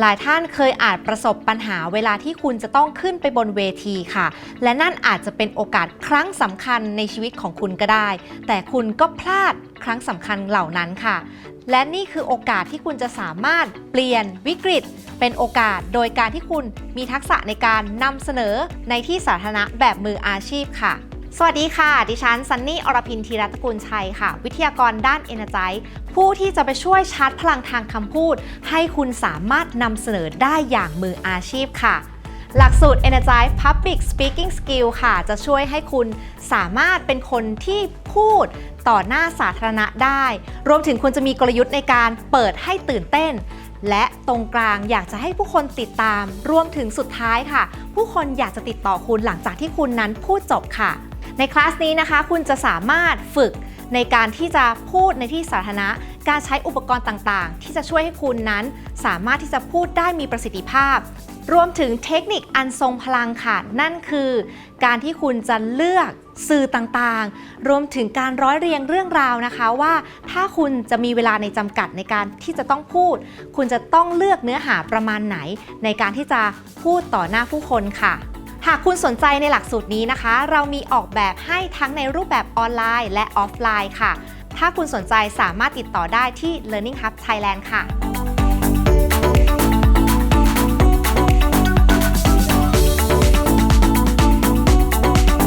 หลายท่านเคยอาจประสบปัญหาเวลาที่คุณจะต้องขึ้นไปบนเวทีค่ะ และนั่นอาจจะเป็นโอกาสครั้งสำคัญในชีวิตของคุณก็ได้ แต่คุณก็พลาดครั้งสำคัญเหล่านั้นค่ะ และนี่คือโอกาสที่คุณจะสามารถเปลี่ยนวิกฤต เป็นโอกาสโดยการที่คุณมีทักษะในการนำเสนอในที่สาธารณะแบบมืออาชีพค่ะ สวัสดีค่ะ ดิฉันซันนี่อรพินธีรัตกุลชัยค่ะ วิทยากรด้าน Energize ผู้ที่จะไปช่วยชาร์จพลังทางคำพูด ให้คุณสามารถนำเสนอได้อย่างมืออาชีพค่ะ หลักสูตร Energize Public Speaking Skill ค่ะ จะช่วยให้คุณสามารถเป็นคนที่พูดต่อหน้าสาธารณะได้ รวมถึงคุณจะมีกลยุทธ์ในการเปิดให้ตื่นเต้น และตรงกลางอยากจะให้ผู้คนติดตาม รวมถึงสุดท้ายค่ะ ผู้คนอยากจะติดต่อคุณหลังจากที่คุณนั้นพูดจบค่ะ ในคลาสนี้นะคะ คุณจะสามารถฝึกในการที่จะพูดในที่สาธารณะ การใช้อุปกรณ์ต่างๆ ที่จะช่วยให้คุณนั้น สามารถที่จะพูดได้มีประสิทธิภาพ รวมถึงเทคนิคอันทรงพลังค่ะ นั่นคือ การที่คุณจะเลือกสื่อต่างๆ รวมถึงการร้อยเรียงเรื่องราวนะคะว่า ถ้าคุณจะมีเวลาในจำกัดในการที่จะต้องพูด คุณจะต้องเลือกเนื้อหาประมาณไหน ในการที่จะพูดต่อหน้าผู้คนค่ะ หากคุณสนใจในหลักสูตรนี้นะคะ เรามีออกแบบให้ทั้งในรูปแบบออนไลน์ และออฟไลน์ค่ะ ถ้าคุณสนใจสามารถติดต่อได้ที่ Learning Hub Thailand ค่ะ